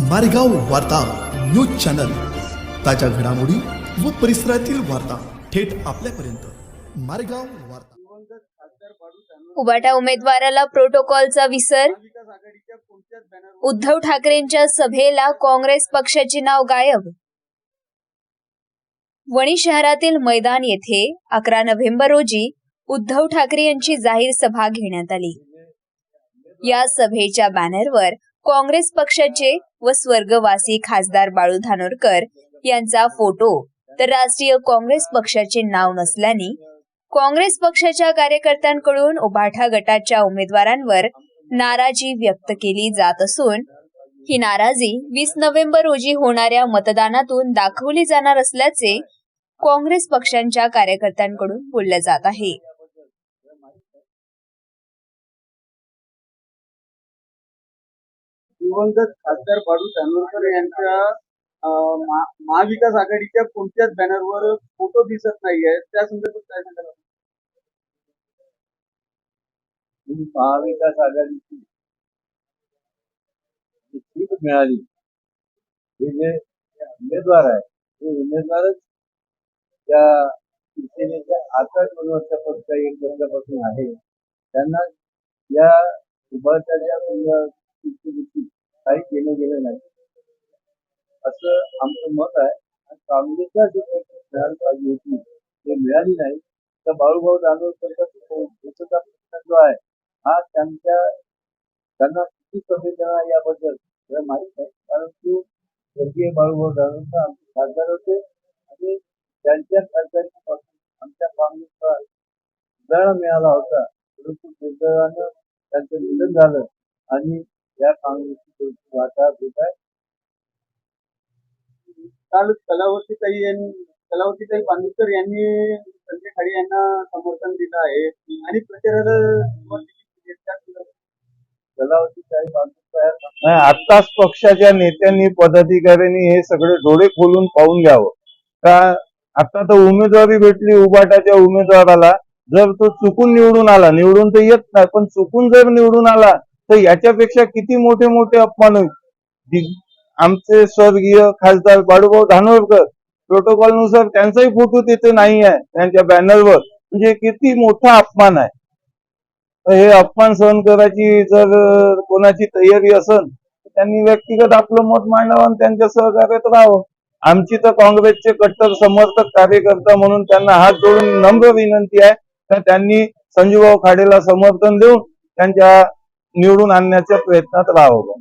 मारेगाव वार्ता news channel. ताज्या घडामोडी व परिसरातील वार्ता थेट आपल्यापर्यंत. मारेगाव वार्ता. उबाटा उमेदवाराला प्रोटोकॉलचा विसर? उद्धव ठाकरेंच्या सभेला काँग्रेस पक्षाचे नाव गायब? वणी शहरातील मैदान येथे अकरा नोव्हेंबर रोजी उद्धव ठाकरे यांची जाहीर सभा घेण्यात आली. या सभेच्या बॅनरवर काँग्रेस पक्षाचे व स्वर्गवासी खासदार बाळू धानोरकर यांचा फोटो. तर राष्ट्रीय काँग्रेस पक्षाचे नाव नसल्याने काँग्रेस पक्षाच्या कार्यकर्त्यांकडून उभाठा गटाच्या उमेदवारांवर नाराजी व्यक्त केली जात असून ही नाराजी वीस नोव्हेंबर रोजी होणाऱ्या मतदानातून दाखवली जाणार असल्याचे काँग्रेस पक्षांच्या कार्यकर्त्यांकडून बोललं जात आहे. दिवंगत खासदार बाळू धानोरकर यांच्या महाविकास आघाडीच्या कोणत्याच बॅनरवर फोटो दिसत नाहीये. त्या संदर्भात काय सांगाल महाविकास आघाडीची सीट मिळाली हे जे उमेदवार आहे ते उमेदवारच त्या शिवसेनेच्या आता दोन वर्षापासून एक वर्षापासून आहे त्यांना या उभारच्या शिवसेनेची काही केलं गेलं नाही. असं आमचं मत आहे. आणि काँग्रेसला जी काही मिळायला पाहिजे होती. ते मिळाली नाही तर बाळूभाऊ दानोरकरचा स्वतःचा प्रश्न जो आहे हा त्यांच्या त्यांना किती कमी देणार याबद्दल मला माहीत नाही. परंतु स्वर्गीय बाळूभाऊ दानोरकर आमचे खासदार होते. आणि त्यांच्या खासदारीपासून आमच्या काँग्रेसला सुधारणा मिळाला होता. परंतु दुर्दैवानं त्यांचं निधन झालं. आणि या काँग्रेसची वाटा होत आहे. काल कलावतीताई यांनी कलावतीताई बांदुकर यांनी संजय खाडे यांना समर्थन दिलं आहे. आणि प्रचाराला कलावती नाही आत्ताच पक्षाच्या नेत्यांनी पदाधिकाऱ्यांनी हे सगळे डोळे खोलून पाहून घ्यावं. का आता तर उमेदवारी भेटली उबाटाच्या उमेदवाराला. जर तो चुकून निवडून आला निवडून तर येत नाही पण चुकून जर निवडून आला तर याच्यापेक्षा किती मोठे मोठे अपमान होईल आमचे स्वर्गीय खासदार बाळूभाऊ धानोरकर प्रोटोकॉलनुसार त्यांचाही फोटो तिथे नाही आहे त्यांच्या बॅनरवर. म्हणजे किती मोठा अपमान आहे. हे अपमान सहन करायची जर कोणाची तयारी असेल तर त्यांनी व्यक्तिगत आपलं मत मांडावं आणि त्यांच्या सहकार्यात राहावं. आमची तर काँग्रेसचे कट्टर समर्थक कार्यकर्ता म्हणून त्यांना हात जोडून नम्र विनंती आहे. तर त्यांनी संजूभाऊ खाडेला समर्थन देऊन त्यांच्या निवडून आणण्याच्या प्रयत्नात राहावं.